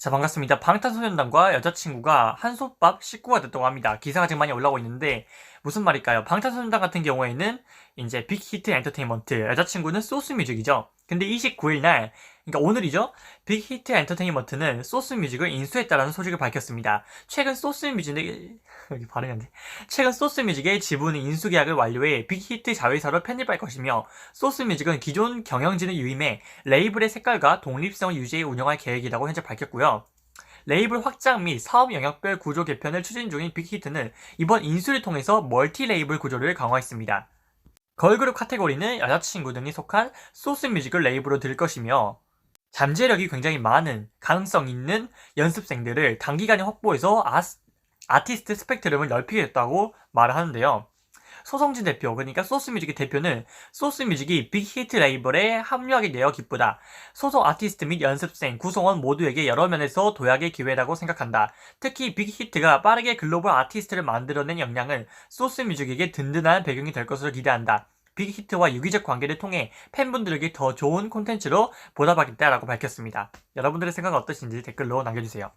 자, 반갑습니다. 방탄소년단과 여자친구가 한솥밥 식구가 됐다고 합니다. 기사가 지금 많이 올라오고 있는데, 무슨 말일까요? 방탄소년단 같은 경우에는, 이제 빅히트 엔터테인먼트, 여자친구는 소스뮤직이죠. 근데 29일 날, 그러니까 오늘이죠? 빅히트 엔터테인먼트는 소스뮤직을 인수했다라는 소식을 밝혔습니다. 최근 소스뮤직의, 여기 발음이 안 돼. 최근 소스뮤직의 지분 인수 계약을 완료해 빅히트 자회사로 편입할 것이며, 소스뮤직은 기존 경영진을 유임해 레이블의 색깔과 독립성을 유지해 운영할 계획이라고 현재 밝혔고요. 레이블 확장 및 사업 영역별 구조 개편을 추진 중인 빅히트는 이번 인수를 통해서 멀티 레이블 구조를 강화했습니다. 걸그룹 카테고리는 여자친구 등이 속한 소스 뮤직을 레이블로 들 것이며 잠재력이 굉장히 많은 가능성 있는 연습생들을 단기간에 확보해서 아, 아티스트 스펙트럼을 넓히겠다고 말을 하는데요. 소성진 대표, 그러니까 소스뮤직의 대표는 소스뮤직이 빅히트 레이블에 합류하게 되어 기쁘다. 소속 아티스트 및 연습생, 구성원 모두에게 여러 면에서 도약의 기회라고 생각한다. 특히 빅히트가 빠르게 글로벌 아티스트를 만들어낸 역량은 소스뮤직에게 든든한 배경이 될 것으로 기대한다. 빅히트와 유기적 관계를 통해 팬분들에게 더 좋은 콘텐츠로 보답하겠다라고 밝혔습니다. 여러분들의 생각은 어떠신지 댓글로 남겨주세요.